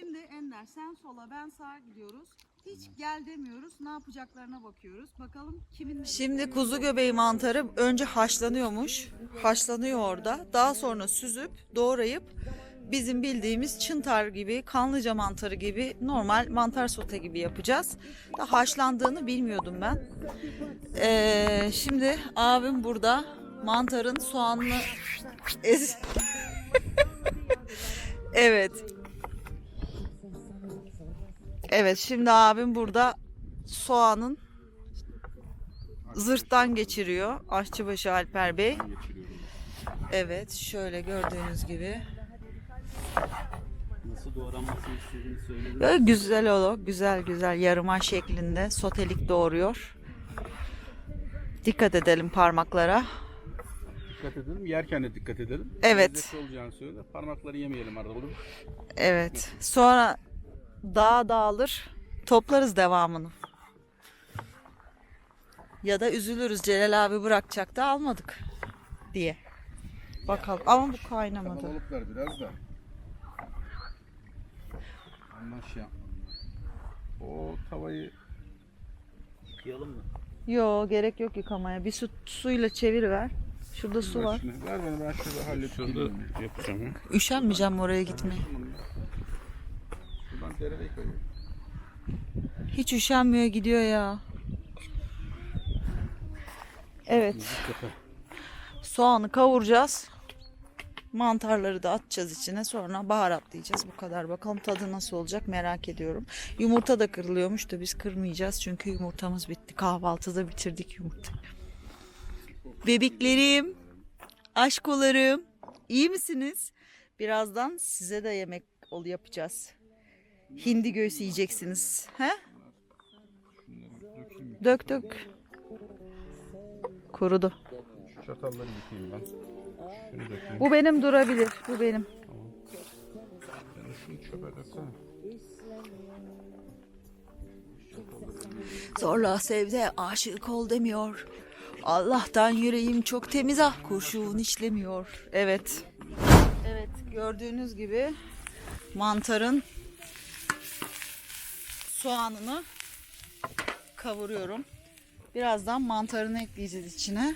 Şimdi Ender sen sola ben sağa gidiyoruz. Hiç gel demiyoruz. Ne yapacaklarına bakıyoruz. Bakalım kimin Şimdi kuzu göbeği mantarı önce haşlanıyormuş. Haşlanıyor orada. Daha sonra süzüp doğrayıp bizim bildiğimiz çıntar gibi, kanlıca mantarı gibi normal mantar sote gibi yapacağız. Da haşlandığını bilmiyordum ben. Ee, şimdi abim burada mantarın soğanını ez- evet. Evet şimdi abim burada soğanın zırhtan geçiriyor aşçıbaşı Alper Bey. Evet şöyle gördüğünüz gibi. Nasıl doğranmasını istediğini söyledim. Böyle güzel o güzel güzel yarıma şeklinde sotelik doğuruyor. Dikkat edelim parmaklara. Dikkat edelim. Yerken de dikkat edelim. Evet. Lezzetli olacağını söyle. Parmakları yemeyelim arada olur mu? Evet. Sonra dağ dağılır. Toplarız devamını. Ya da üzülürüz Celal abi bırakacak da almadık diye. Bakalım. Ama bu kaynamadı. Kalabalıklar biraz da. Anlaş ya. O tavayı yıkayalım mı? Yo gerek yok yıkamaya. Bir su suyla çeviriver. Şurada su var. Ver bana ben şurada halledip geleyim. yapacağım. Üşenmeyeceğim oraya gitmeye. Derede kayıyor. Hiç üşenmiyor gidiyor ya. Evet. Soğanı kavuracağız. Mantarları da atacağız içine. Sonra baharatlayacağız. Bu kadar. Bakalım tadı nasıl olacak merak ediyorum. Yumurta da kırılıyormuş da biz kırmayacağız. Çünkü yumurtamız bitti. Kahvaltıda bitirdik yumurta. Bebeklerim, aşkolarım, iyi misiniz? Birazdan size de yemek ol yapacağız. Hindi göğsü yiyeceksiniz. He? Dök dök. Kurudu. Şu çatalları yıkayayım ben. Şunu dökeyim. Bu benim durabilir. Bu benim. Ben şunu çöpe döksene. Zorla sevde aşık ol demiyor. Allah'tan yüreğim çok temiz ah kurşun işlemiyor. Evet. Evet gördüğünüz gibi mantarın soğanını kavuruyorum. Birazdan mantarını ekleyeceğiz içine.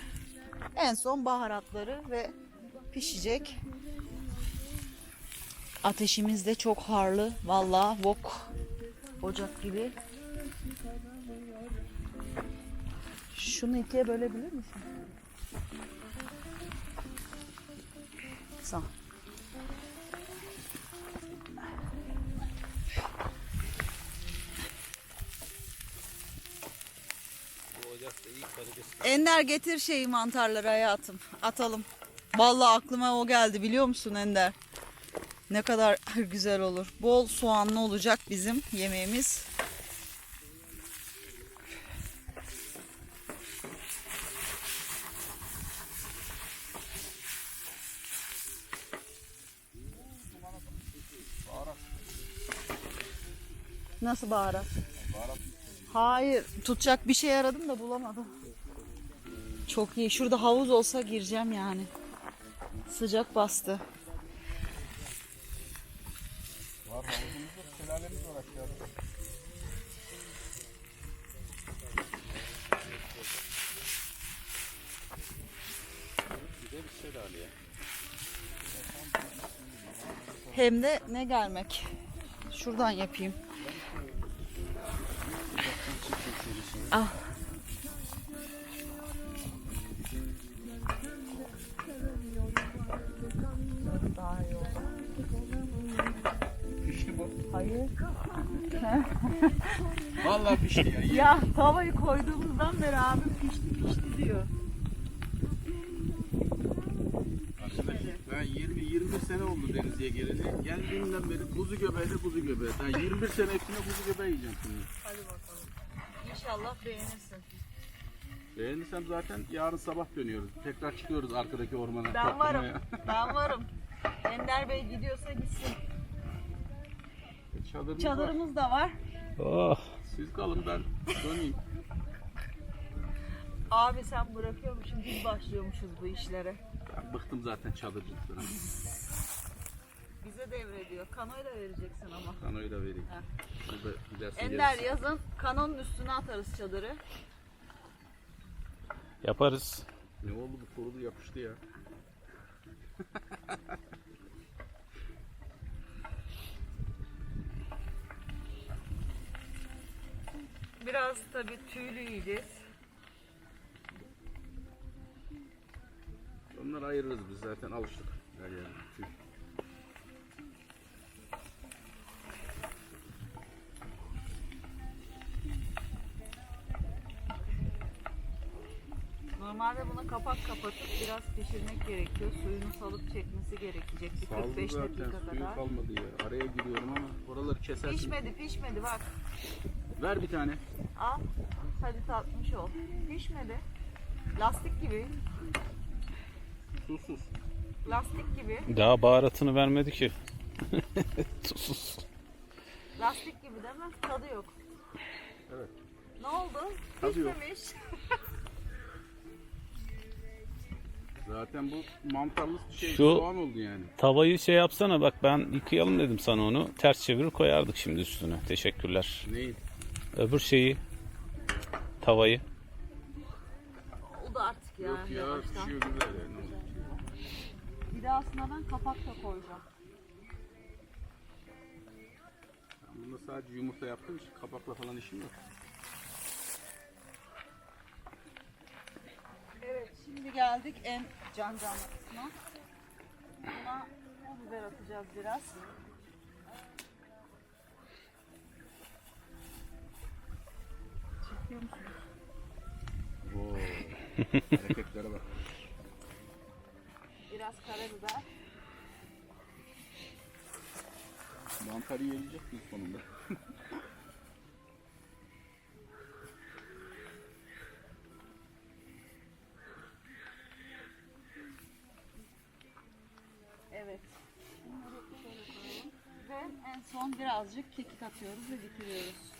En son baharatları ve pişecek. Ateşimiz de çok harlı. Vallahi wok ocak gibi. Şunu ikiye bölebilir misin? Sağ Ender getir şeyi mantarları hayatım. Atalım. Vallahi aklıma o geldi biliyor musun Ender? Ne kadar güzel olur. Bol soğanlı olacak bizim yemeğimiz. Nasıl baharat? Hayır, tutacak bir şey aradım da bulamadım. Çok iyi. Şurada havuz olsa gireceğim yani. Sıcak bastı. Var. Hem de ne gelmek. Şuradan yapayım. Al. Pişti bu. Hayır. Vallahi pişti ya. Ya tavayı koyduğumuzdan beri abi pişti pişti diyor. Ben 20-21 sene oldu Denizli'ye geleli. Geldiğimden beri kuzu göbeğde kuzu göbeği. Ben 21 sene hepsine kuzu göbeği yiyeceğim şimdi. Hadi bakalım. İnşallah beğenirsin. Beğenirsem zaten yarın sabah dönüyoruz. Tekrar çıkıyoruz arkadaki ormana. Ben varım. toplamaya. Ben varım. Ender Bey gidiyorsa gitsin. Çadırımız, var. Çadırımız da var. Oh. Siz kalın ben döneyim. Abi sen bırakıyormuşsun biz başlıyormuşuz bu işlere. Ben bıktım zaten çadırcılıktan. Bize devrediyor. Kanoyu da vereceksin ama. Kanoyu da vereyim. Heh. Gidersin Ender gelirsin. yazın kanonun üstüne atarız çadırı. Yaparız. Ne oldu bu kurulu yapıştı ya. Biraz tabii tüylü yiyeceğiz. Onları ayırırız biz zaten alıştık. Her yerde. Tüy. Normalde buna kapak kapatıp biraz pişirmek gerekiyor. Suyunu salıp çekmesi gerekecek bir Saldı 45 zaten dakika suyu kadar. kalmadı ya. Araya giriyorum ama oraları kesersin. Pişmedi pişmedi bak. Ver bir tane. Al. Hadi tatmış ol. Pişmedi. Lastik gibi. Susuz. Lastik gibi. Daha baharatını vermedi ki. Tuzsuz. Lastik gibi değil mi? Tadı yok. Evet. Ne oldu? Tadı yok. Pişmemiş. Zaten bu mantarlı şey Şu- soğan oldu yani. Tavayı şey yapsana bak ben yıkayalım dedim sana onu. Ters çevirir koyardık şimdi üstüne. Teşekkürler. Neyi? Öbür şeyi tavayı. O da artık ya. Yok ya yavaştan. pişiyor güzel yani. Bir de aslında ben kapak da koyacağım. Ben bunda sadece yumurta yaptığım için kapakla falan işim yok. Evet şimdi geldik en can canlı kısmına. Buna pul biber atacağız biraz. Çekiyor musunuz? Oo. Hareketlere bak. Biraz karabiber. Mantarı yiyecek miyiz sonunda? son birazcık kekik atıyoruz ve bitiriyoruz.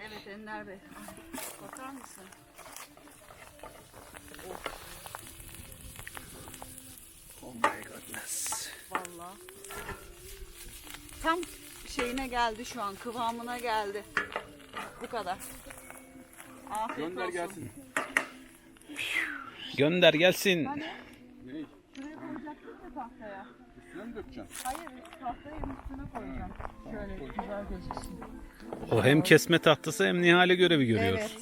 Evet Ender Bey. Bakar mısın? Oh my goodness. Vallahi. Tam şeyine geldi şu an. Kıvamına geldi. Bu kadar. Afiyet Gönder olsun. gelsin. Gönder gelsin. Hani Neyi? şuraya koyacaktım ya tahtaya. Üstüne mi dökeceksin? Hayır tahtayı üstüne koyacağım. Şöyle güzel gözüksün. O hem kesme tahtası hem Nihal'e görevi görüyor. Evet.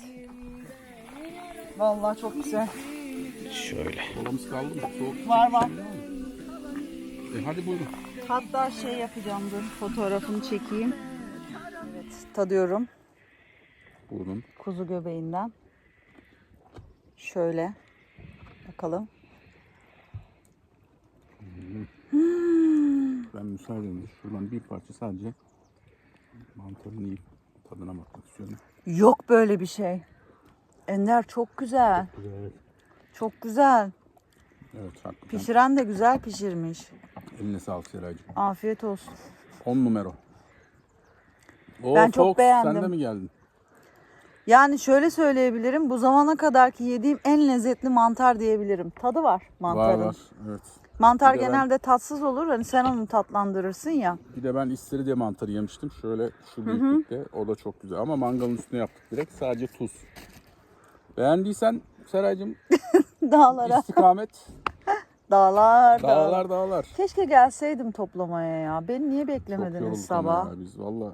Vallahi çok güzel. Şöyle. Kolamız kaldı mı? Soğuk. Var var. E hadi buyurun. Hatta şey yapacağım dur fotoğrafını çekeyim. Evet tadıyorum Buyurun. kuzu göbeğinden. Şöyle bakalım. Ben müsaadenizle şuradan bir parça sadece mantarını yiyip tadına bakmak istiyorum. Yok böyle bir şey. Ender çok güzel. Evet. Çok güzel. Evet hakikaten. Pişiren de güzel pişirmiş. Eline sağlık Seraycığım. Afiyet olsun. 10 numara. Oo, Ben çok Fox, beğendim. Sen de mi geldin? Yani şöyle söyleyebilirim. Bu zamana kadarki yediğim en lezzetli mantar diyebilirim. Tadı var mantarın. Var var. Evet. Mantar Bir de ben- genelde tatsız olur. Hani sen onu tatlandırırsın ya. Bir de ben istiridye mantarı yemiştim. Şöyle şu büyüklükte. O da çok güzel. Ama mangalın üstüne yaptık direkt. Sadece tuz. Beğendiysen Seraycığım Dağlara. istikamet. Dağlar, dağlar. dağlar dağlar. Keşke gelseydim toplamaya ya. Beni niye Çok beklemediniz yorulduk sabah? ya biz valla.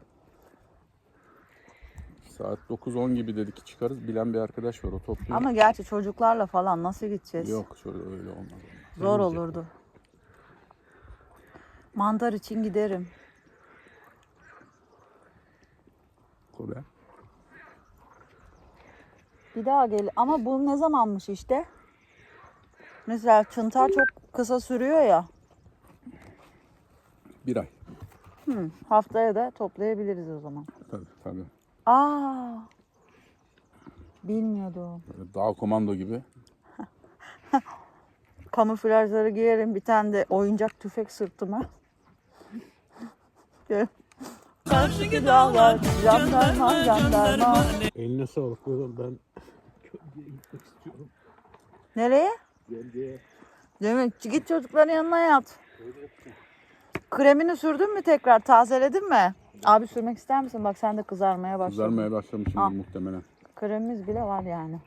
Saat 9-10 gibi dedik çıkarız. Bilen bir arkadaş var o topluyor. Ama gerçi çocuklarla falan nasıl gideceğiz? Yok şöyle öyle olmaz. olmaz. Zor olurdu. Mantar için giderim. Kobe. Bir daha gel. Ama bu ne zamanmış işte? Mesela çıntar çok kısa sürüyor ya. Bir ay. Hı, haftaya da toplayabiliriz o zaman. Tabii tabii. Aa. Bilmiyordum. Böyle dağ komando gibi. Kamuflajları giyerim. Bir tane de oyuncak tüfek sırtıma. Karşıki dağlar Jandarma jandarma Eline sağlık oğlum ben Gölge'ye gitmek istiyorum. Nereye? Gölge'ye. Demek git çocukların yanına yat. Kremini sürdün mü tekrar? Tazeledin mi? Abi sürmek ister misin? Bak sen de kızarmaya başladın. Kızarmaya başlamışımdır Al. muhtemelen. Kremimiz bile var yani.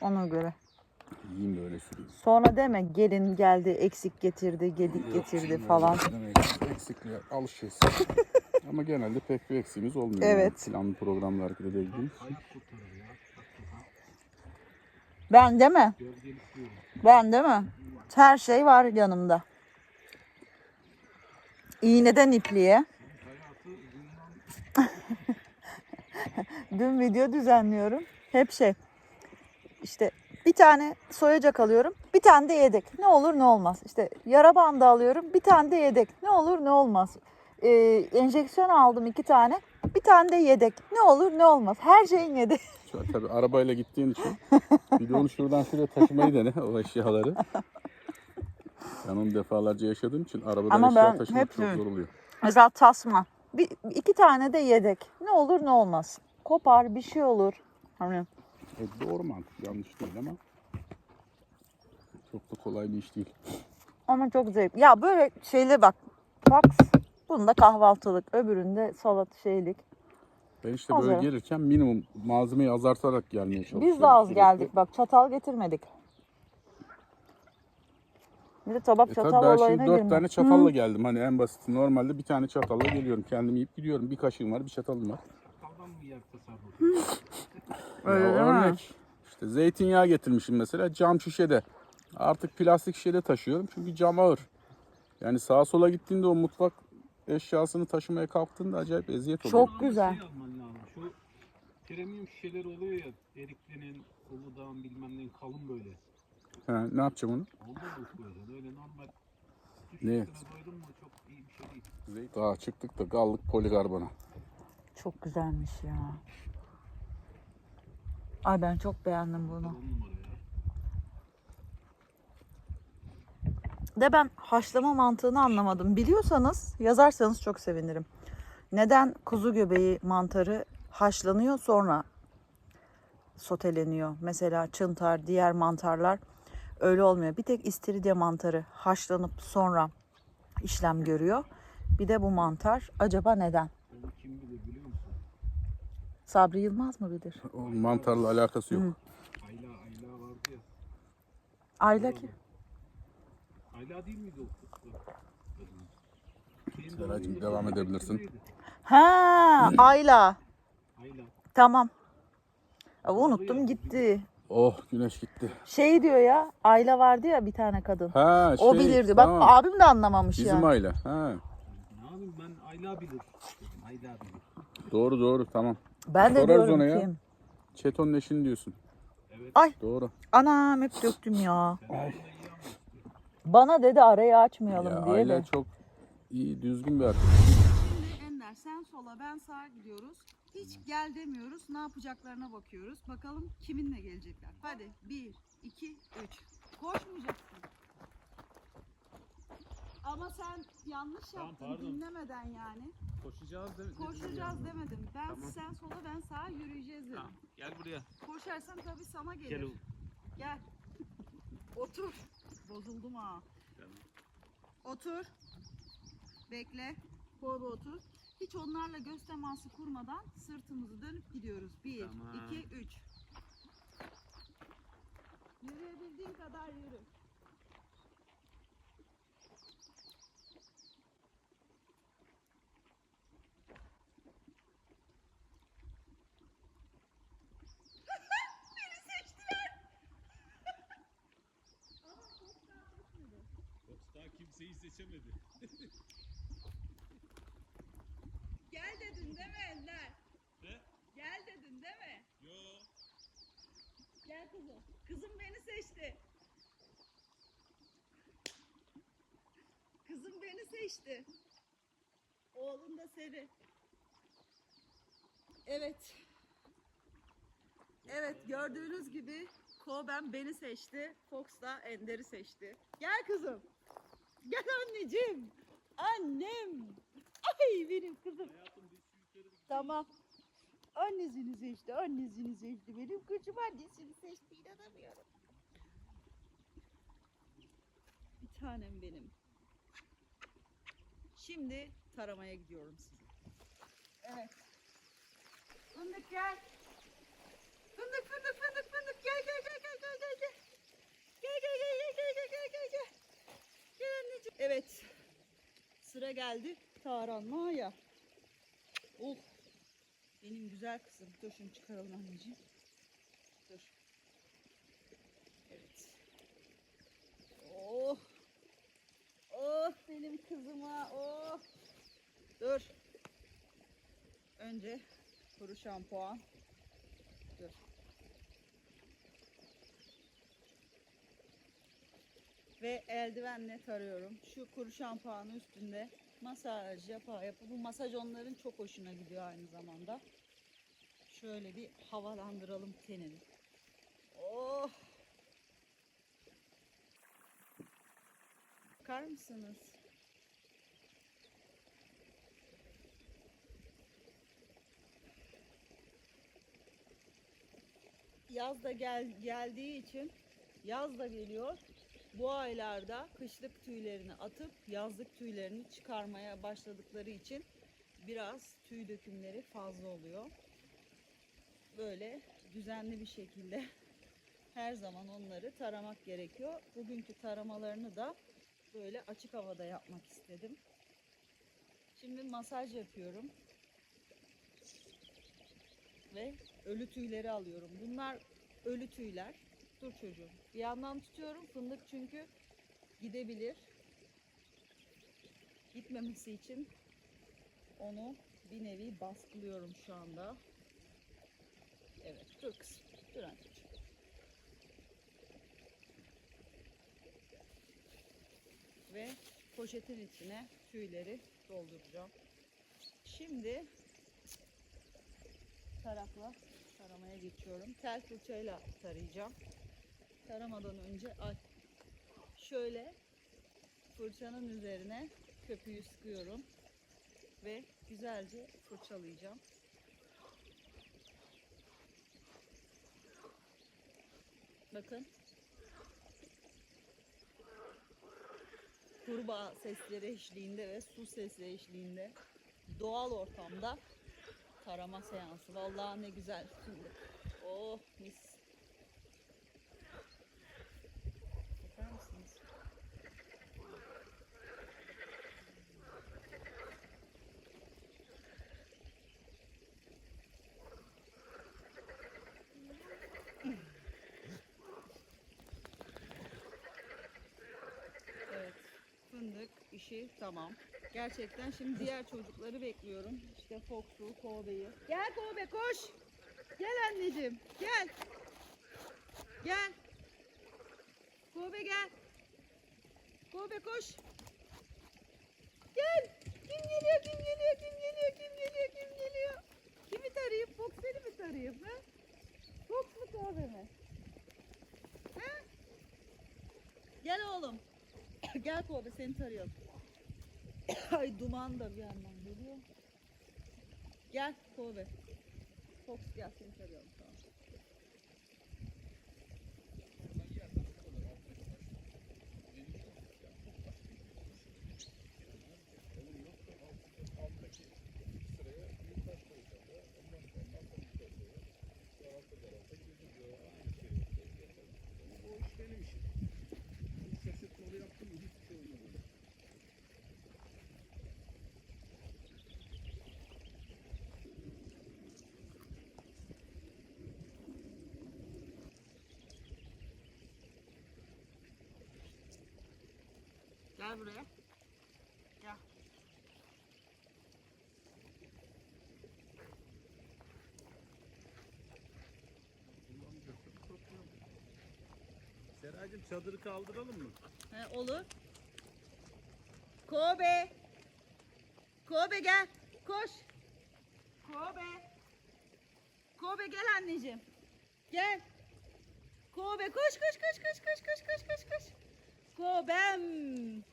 Ona göre. Yiyeyim de öyle süreyim. Sonra deme gelin geldi eksik getirdi, gedik getirdi falan. Eksikliğe alışacağız. Ama genelde pek bir eksiğimiz olmuyor. Evet. Yani. Planlı programla hareket edebildiğimiz. Ben de mi? Ben de mi? Her şey var yanımda. İğneden ipliğe. Dün video düzenliyorum. Hep şey. İşte bir tane soyacak alıyorum. Bir tane de yedek. Ne olur ne olmaz. İşte yara bandı alıyorum. Bir tane de yedek. Ne olur ne olmaz. Ee, enjeksiyon aldım iki tane. Bir tane de yedek. Ne olur ne olmaz. Her şeyin an tabii arabayla gittiğin için bir de onu şuradan şuraya taşımayı dene o eşyaları. Ben onu defalarca yaşadığım için arabadan Ama eşya taşımak çok zor oluyor. Mesela tasma. Bir, iki tane de yedek. Ne olur ne olmaz. Kopar bir şey olur. Hani E, doğru mantık yanlış değil ama çok da kolay bir iş değil. ama çok zevk. Ya böyle şeyle bak. Bak bunda kahvaltılık, öbüründe salat şeylik. Ben işte Az böyle gelirken minimum malzemeyi azaltarak gelmeye çalışıyorum. Biz de az sürekli. geldik. Bak çatal getirmedik. Bir de tabak E çatal tabii olayına şimdi dört tane çatalla geldim. Hani en basit normalde bir tane çatalla geliyorum. Kendim yiyip gidiyorum. Bir kaşığım var, bir çatalım var. Öyle Ya değil mi? örnek. İşte zeytinyağı getirmişim mesela cam şişede. Artık plastik şişede taşıyorum çünkü cam ağır. Yani sağa sola gittiğinde o mutfak eşyasını taşımaya kalktığında acayip eziyet oluyor. Çok güzel. Şey. Şu premium şişeler oluyor ya. Erikli'nin, Uludağ'ın bilmem neyin kalın böyle. He, ne yapacağım onu? Öyle normal. Ne? Üstüne doydun mu çok iyi bir şey değil. Daha çıktık da kaldık poligarbona. Çok güzelmiş ya. Ay ben çok beğendim bunu. De ben haşlama mantığını anlamadım. Biliyorsanız yazarsanız çok sevinirim. Neden kuzu göbeği mantarı haşlanıyor sonra soteleniyor? Mesela çıntar, diğer mantarlar öyle olmuyor. Bir tek istiridye mantarı haşlanıp sonra işlem görüyor. Bir de bu mantar acaba neden? Kim bilir biliyor musun? Sabri Yılmaz mı bilir? O mantarla alakası yok. Hı. Ayla, Ayla vardı ya. Ayla ki. Ayla değil miydi o Seracığım, devam edebilirsin. Ha, Ayla. Ayla. Tamam. Aa, Unuttum gitti. Oh güneş gitti. Şey diyor ya, Ayla vardı ya bir tane kadın. Ha şey. o bilirdi. Bak tamam. abim de anlamamış Bizim ya. aile. Ha. Ne yapayım ben Ayla bilir. dedim, Ayla bilir. Doğru doğru tamam. Ben de Sorarız diyorum ona ya. kim? Çetonun eşini diyorsun. Ay Doğru. anam hep döktüm ya. Bana dedi arayı açmayalım Ya diye aile de. çok iyi düzgün bir arkadaş. Şimdi Ender sen sola ben sağa gidiyoruz. Hiç gel demiyoruz. Ne yapacaklarına bakıyoruz. Bakalım kiminle gelecekler. Hadi 1, 2, 3. Koşmayacaksın. Ama sen yanlış Tamam, yaptın pardon. dinlemeden yani. Koşacağız değil mi? Koşacağız demedim. Ben Tamam. sen sola ben sağa yürüyeceğiz dedim. Tamam. Gel buraya. Koşarsan tabii sana gelir. Gel. Gel. Otur. Bozuldum ha. Otur. Bekle. Koy bir otur. Hiç onlarla göz teması kurmadan sırtımızı dönüp gidiyoruz. 1, Tamam. 2, 3. Yürüyebildiğin kadar yürü. Daha kimseyi seçemedi. Gel dedin değil mi Ender? Ne? Gel dedin değil mi? Yo. Gel kızım. Kızım beni seçti. Kızım beni seçti. Oğlum da seni. Evet. Evet gördüğünüz gibi Koben beni seçti. Fox da Ender'i seçti. Gel kızım. Gel anneciğim. Annem. Ay benim kızım. Tamam. Annesini seçti, annesini seçti. Benim kızım annesini seçti. İnanamıyorum. Bir tanem benim. Şimdi taramaya gidiyorum size. Evet. Fındık gel. Fındık fındık fındık fındık gel gel gel gel gel gel gel. Gel gel gel gel gel gel gel gel gel. Gel anneciğim. Evet. Sıra geldi taranmaya. Oh. Benim güzel kızım. Dur şunu çıkaralım anneciğim. Dur. Evet. Oh. Oh benim kızıma. Oh. Dur. Önce kuru şampuan. Dur. Ve eldivenle tarıyorum. Şu kuru şampuanın üstünde masaj yapa yapa. Bu masaj onların çok hoşuna gidiyor aynı zamanda. Şöyle bir havalandıralım tenini. Oh! Bakar mısınız? Yaz da gel, geldiği için yaz da geliyor. Bu aylarda kışlık tüylerini atıp yazlık tüylerini çıkarmaya başladıkları için biraz tüy dökümleri fazla oluyor. Böyle düzenli bir şekilde her zaman onları taramak gerekiyor. Bugünkü taramalarını da böyle açık havada yapmak istedim. Şimdi masaj yapıyorum. Ve ölü tüyleri alıyorum. Bunlar ölü tüyler. Dur çocuğum. Bir yandan tutuyorum. Fındık çünkü gidebilir. Gitmemesi için onu bir nevi baskılıyorum şu anda. Evet dur kızım. Dur anneciğim. Ve poşetin içine tüyleri dolduracağım. Şimdi tarakla taramaya geçiyorum. Tel fırçayla tarayacağım. Taramadan önce ay şöyle fırçanın üzerine köpüğü sıkıyorum ve güzelce fırçalayacağım. Bakın. Kurbağa sesleri eşliğinde ve su sesi eşliğinde doğal ortamda tarama seansı. Vallahi ne güzel şimdi. Oh mis. Bakar mısınız? Evet. Fındık işi tamam. Gerçekten şimdi diğer çocukları bekliyorum. İşte Fox'u, Kobe'yi. Gel Kobe koş. Gel anneciğim. Gel. Gel. Kobe gel. Kobe koş. Gel. Kim geliyor? Kim geliyor? Kim geliyor? Kim geliyor? Kim geliyor? Kimi tarayayım? Fox seni mi tarayayım? Ha? Fox mu Kobe mi? Ha? Gel oğlum. Gel Kobe seni tarayalım. Ay duman da bir yandan geliyor. Gel Kobe. Fox gel seni tarayalım Gel buraya. Gel. Seraycığım çadırı kaldıralım mı? He, olur. Kobe. Kobe gel. Koş. Kobe. Kobe gel anneciğim. Gel. Kobe koş koş koş koş koş koş koş koş koş. Kobem.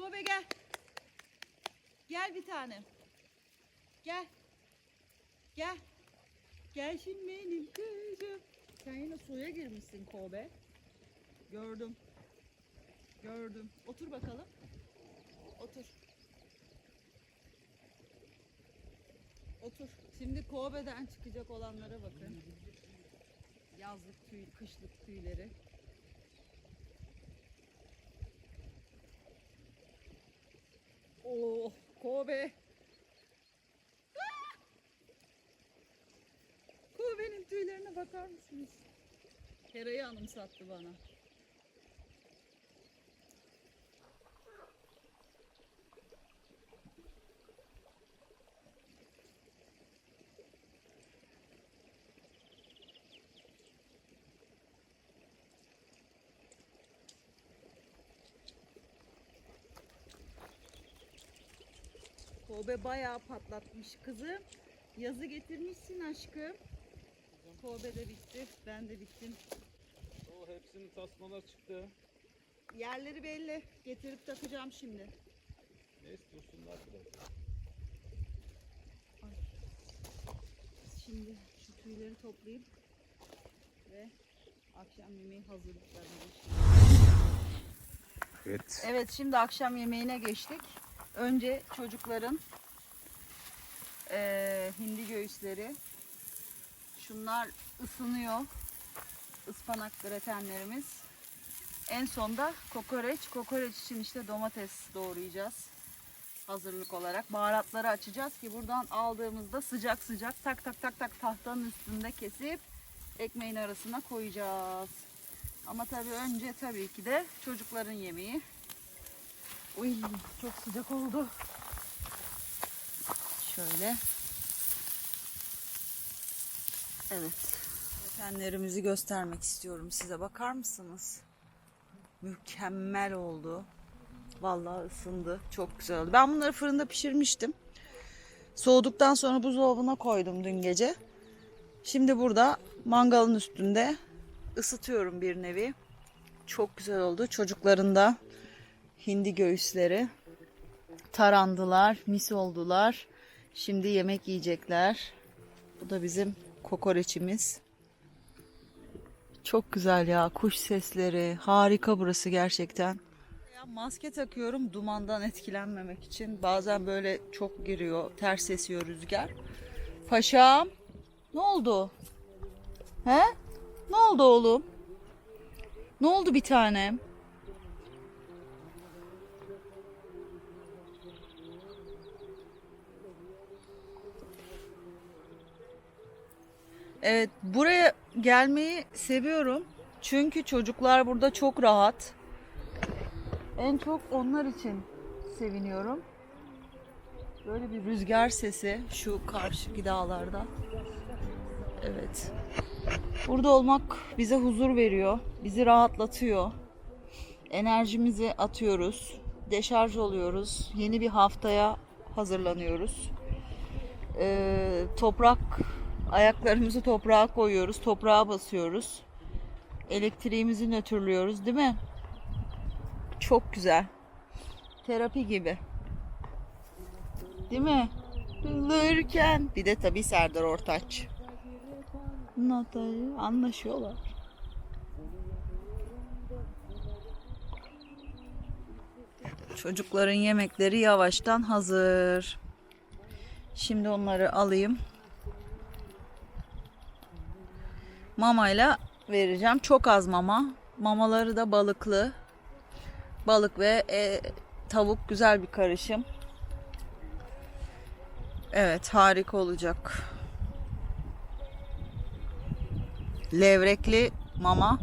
Kobe gel. Gel bir tanem. Gel. Gel. Gel şimdi benim kızım. Sen yine suya girmişsin Kobe. Gördüm. Gördüm. Otur bakalım. Otur. Otur. Şimdi Kobe'den çıkacak olanlara bakın. Yazlık tüy, kışlık tüyleri. Oh, Kobe. Ah! Kobe'nin tüylerine bakar mısınız? Hera'yı anımsattı bana. Kobe bayağı patlatmış kızım. Yazı getirmişsin aşkım. Kobe de bitti. Ben de bittim. O hepsinin tasmalar çıktı. Yerleri belli. Getirip takacağım şimdi. Ne istiyorsunlar biraz? Şimdi şu tüyleri toplayayım ve akşam yemeği hazırlıklarına başlayayım. Evet. Evet şimdi akşam yemeğine geçtik. Önce çocukların eee, hindi göğüsleri. Şunlar ısınıyor. Ispanak gratenlerimiz. En sonda kokoreç. Kokoreç için işte domates doğrayacağız. Hazırlık olarak. Baharatları açacağız ki buradan aldığımızda sıcak sıcak tak tak tak tak tahtanın üstünde kesip ekmeğin arasına koyacağız. Ama tabii önce tabii ki de çocukların yemeği. Uy çok sıcak oldu. Şöyle. Evet. Tenlerimizi göstermek istiyorum size. Bakar mısınız? Mükemmel oldu. Vallahi ısındı. Çok güzel oldu. Ben bunları fırında pişirmiştim. Soğuduktan sonra buzdolabına koydum dün gece. Şimdi burada mangalın üstünde ısıtıyorum bir nevi. Çok güzel oldu. Çocukların da hindi göğüsleri tarandılar, mis oldular. Şimdi yemek yiyecekler. Bu da bizim kokoreçimiz. Çok güzel ya. Kuş sesleri. Harika burası gerçekten. Ya maske takıyorum dumandan etkilenmemek için. Bazen böyle çok giriyor. Ters esiyor rüzgar. Paşam. Ne oldu? He? Ne oldu oğlum? Ne oldu bir tanem? Evet, buraya gelmeyi seviyorum. Çünkü çocuklar burada çok rahat. En çok onlar için seviniyorum. Böyle bir rüzgar sesi şu karşı dağlarda. Evet. Burada olmak bize huzur veriyor. Bizi rahatlatıyor. Enerjimizi atıyoruz. Deşarj oluyoruz. Yeni bir haftaya hazırlanıyoruz. Ee, toprak ayaklarımızı toprağa koyuyoruz. Toprağa basıyoruz. Elektriğimizi nötrlüyoruz değil mi? Çok güzel. Terapi gibi. Değil mi? Kılırken. Bir de tabii Serdar Ortaç. Notayı anlaşıyorlar. Çocukların yemekleri yavaştan hazır. Şimdi onları alayım. Mamayla vereceğim. Çok az mama. Mamaları da balıklı. Balık ve e, tavuk güzel bir karışım. Evet harika olacak. Levrekli mama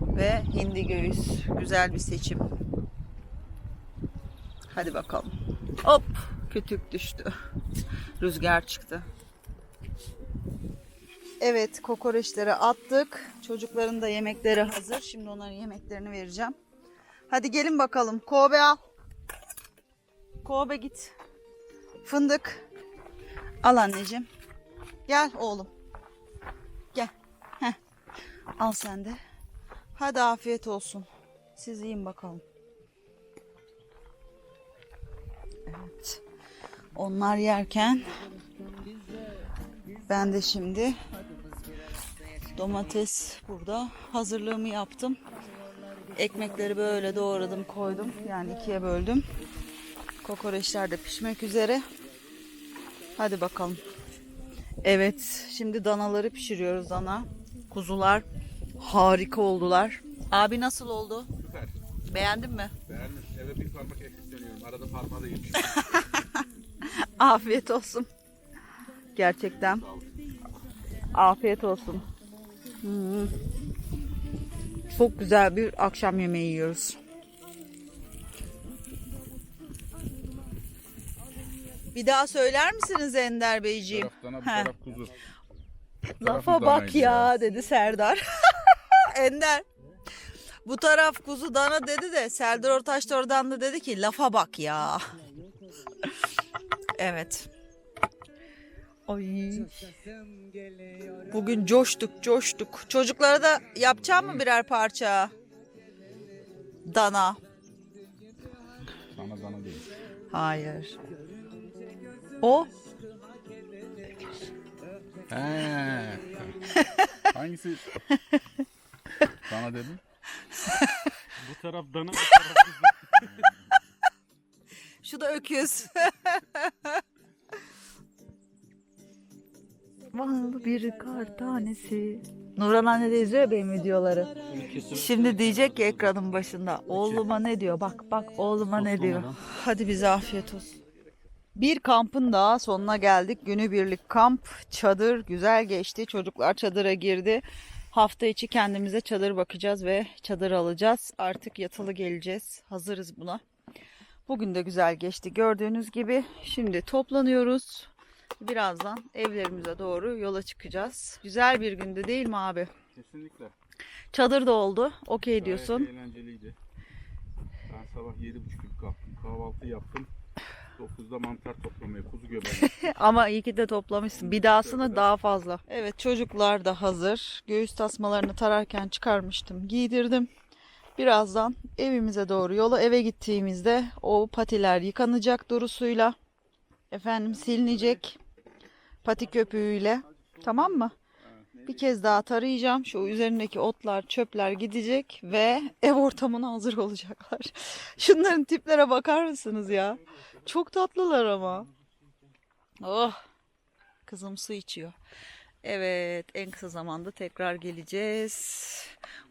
ve hindi göğüs. Güzel bir seçim. Hadi bakalım. Hop kütük düştü. Rüzgar çıktı. Evet kokoreçleri attık. Çocukların da yemekleri hazır. Şimdi onların yemeklerini vereceğim. Hadi gelin bakalım. Kobe al. Kobe git. Fındık. Al anneciğim. Gel oğlum. Gel. Heh. Al sen de. Hadi afiyet olsun. Siz yiyin bakalım. Evet. Onlar yerken Ben de şimdi domates burada hazırlığımı yaptım. Ekmekleri böyle doğradım koydum. Yani ikiye böldüm. Kokoreçler de pişmek üzere. Hadi bakalım. Evet şimdi danaları pişiriyoruz dana. Kuzular harika oldular. Abi nasıl oldu? Süper. Beğendin mi? Beğendim. Eve bir parmak eksik dönüyorum. Arada parmağı da yemiş. Afiyet olsun. Gerçekten. Afiyet olsun. Hmm. Çok güzel bir akşam yemeği yiyoruz. Bir daha söyler misiniz Ender Bir Beyciğim? taraf dana bir taraf kuzu. Lafa bak ya. dedi Serdar. Ender. Bu taraf kuzu dana dedi de Serdar Ortaç da oradan da dedi ki lafa bak ya. evet. Ay. Bugün coştuk coştuk. Çocuklara da yapacağım mı birer parça? Dana. Dana dana değil. Hayır. O He. Hangisi? Dana dedim. Bu taraf dana, bu taraf. Şu da öküz. Mal bir kar tanesi. Nurhan anne de izliyor benim videoları. Şimdi diyecek ki ekranın başında. Oğluma ne diyor? Bak bak oğluma ne diyor. Hadi bize afiyet olsun. Bir kampın daha sonuna geldik. Günübirlik kamp, çadır güzel geçti. Çocuklar çadıra girdi. Hafta içi kendimize çadır bakacağız ve çadır alacağız. Artık yatılı geleceğiz. Hazırız buna. Bugün de güzel geçti gördüğünüz gibi. Şimdi toplanıyoruz. Birazdan evlerimize doğru yola çıkacağız. Güzel bir gündü değil mi abi? Kesinlikle. Çadır da oldu. Okey diyorsun. Eğlenceliydi. Ben sabah 7.30 gibi kalktım. Kahvaltı yaptım. 9'da mantar toplamaya, kuzu göbeği. Ama iyi ki de toplamışsın. Bir dahasına daha fazla. Evet çocuklar da hazır. Göğüs tasmalarını tararken çıkarmıştım. Giydirdim. Birazdan evimize doğru yola eve gittiğimizde o patiler yıkanacak durusuyla. Efendim silinecek. Pati köpüğüyle. Tamam mı? Bir kez daha tarayacağım. Şu üzerindeki otlar, çöpler gidecek ve ev ortamına hazır olacaklar. Şunların tiplere bakar mısınız ya? Çok tatlılar ama. Oh. Kızım su içiyor. Evet, en kısa zamanda tekrar geleceğiz.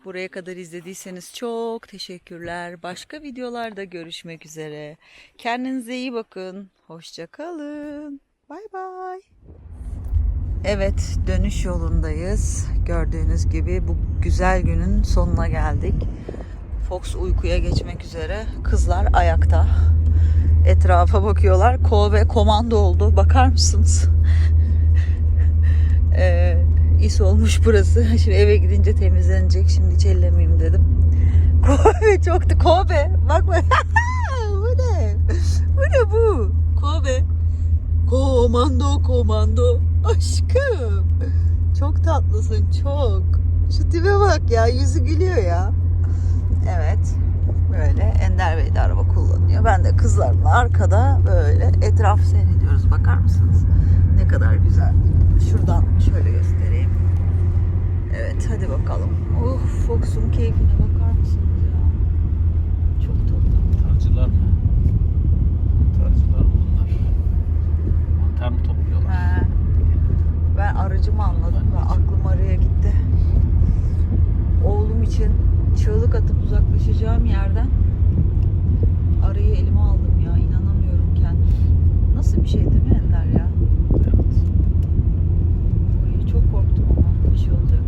Buraya kadar izlediyseniz çok teşekkürler. Başka videolarda görüşmek üzere. Kendinize iyi bakın. Hoşça kalın. Bay bay. Evet, dönüş yolundayız. Gördüğünüz gibi bu güzel günün sonuna geldik. Fox uykuya geçmek üzere. Kızlar ayakta. Etrafa bakıyorlar. Kove komando oldu. Bakar mısınız? Ee, is olmuş burası. Şimdi eve gidince temizlenecek. Şimdi hiç dedim. Kobe çoktu. Kobe. Bak bak. bu ne? Bu ne bu? Kobe. Komando komando. Aşkım. Çok tatlısın çok. Şu tipe bak ya. Yüzü gülüyor ya. Evet. Böyle Ender Bey de araba kullanıyor. Ben de kızlarımla arkada böyle etraf seyrediyoruz. Bakar mısınız? kadar güzel. Şuradan şöyle göstereyim. Evet hadi bakalım. Oh Fox'un keyfine bakar mısınız ya? Çok tatlı. Tarcılar mı? Tarcılar mı bunlar? Mantar mı topluyorlar? He. Ben aracımı anladım da aklım araya gitti. Oğlum için çığlık atıp uzaklaşacağım yerden arayı elime aldım ya inanamıyorum kendim. Nasıl bir şey değil mi? shoulder.